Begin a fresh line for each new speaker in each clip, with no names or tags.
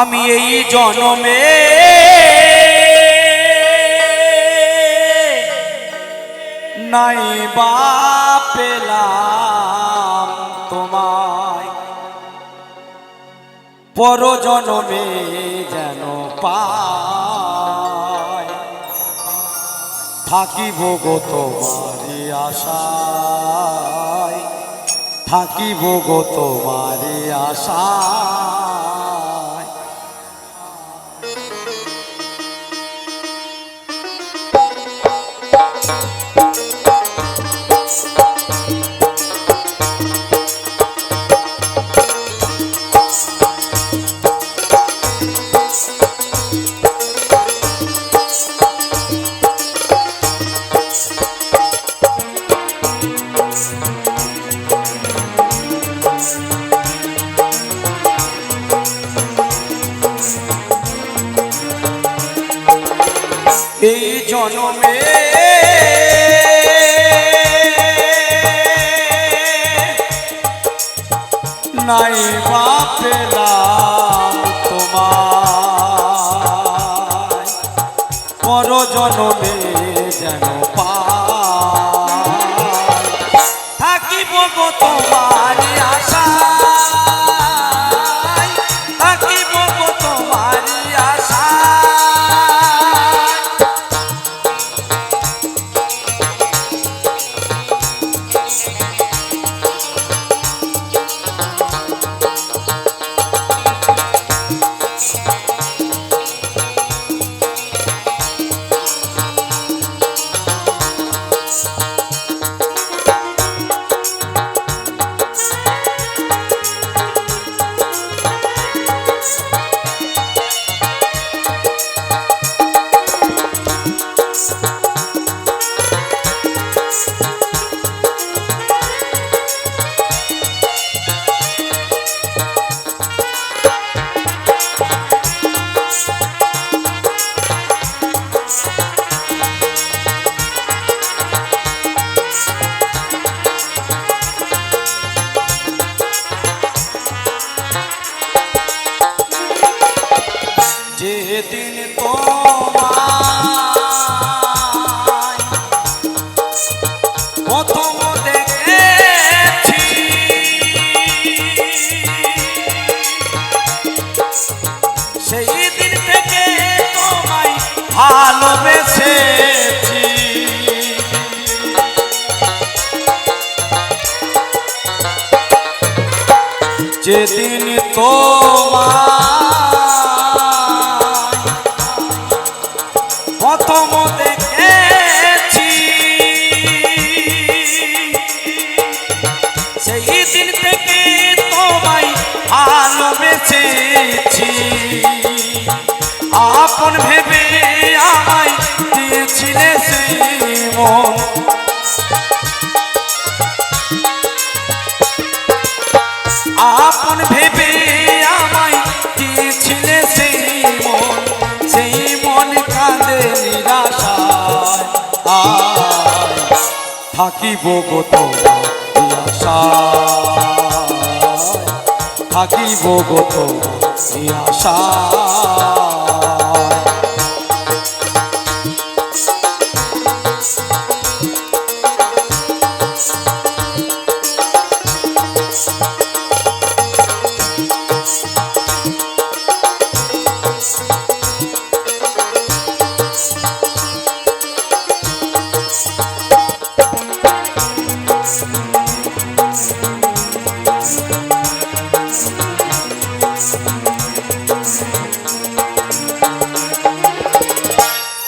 আমি এই জনমে নাই বা পেলাম তোমায়। পর জনমে যেন পাই। থাকিব গো তোমারি আশায়। থাকিব গো তোমারি আশায়। এই জনমে। নাই বা যেদিন তোমায় প্রথম দেখেছি। সেই দিন থেকে তোমায় ভালোবেসেছি। যেদিন তোমায় আপন ভেবে আমায় দিয়েছিলে সেই মন। আপন ভেবে আমায় দিয়েছিলে সেই মন। সেই মন কাঁদে নিরাশায়। আয়, থাকিব গো তোমার আশায় থাকিব গো তোমার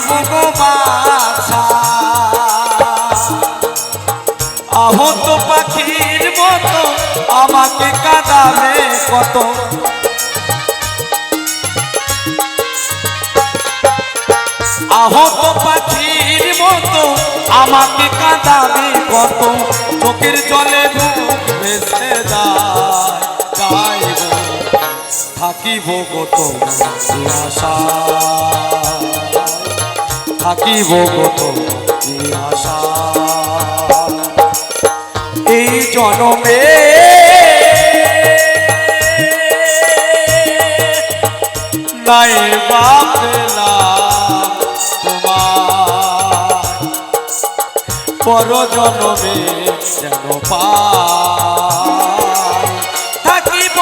দিব গো বাছা আহত পাখির মতো আমাকে কাঁদালে কত? আহত পাখির মতো আমাকে কাঁদালে কত? চোখের জলে মুখ ভেসে থাকিব গত আশা থাকিব কত এই জনমে নাই তোমার। পর জনমে যেন পাই। থাকিব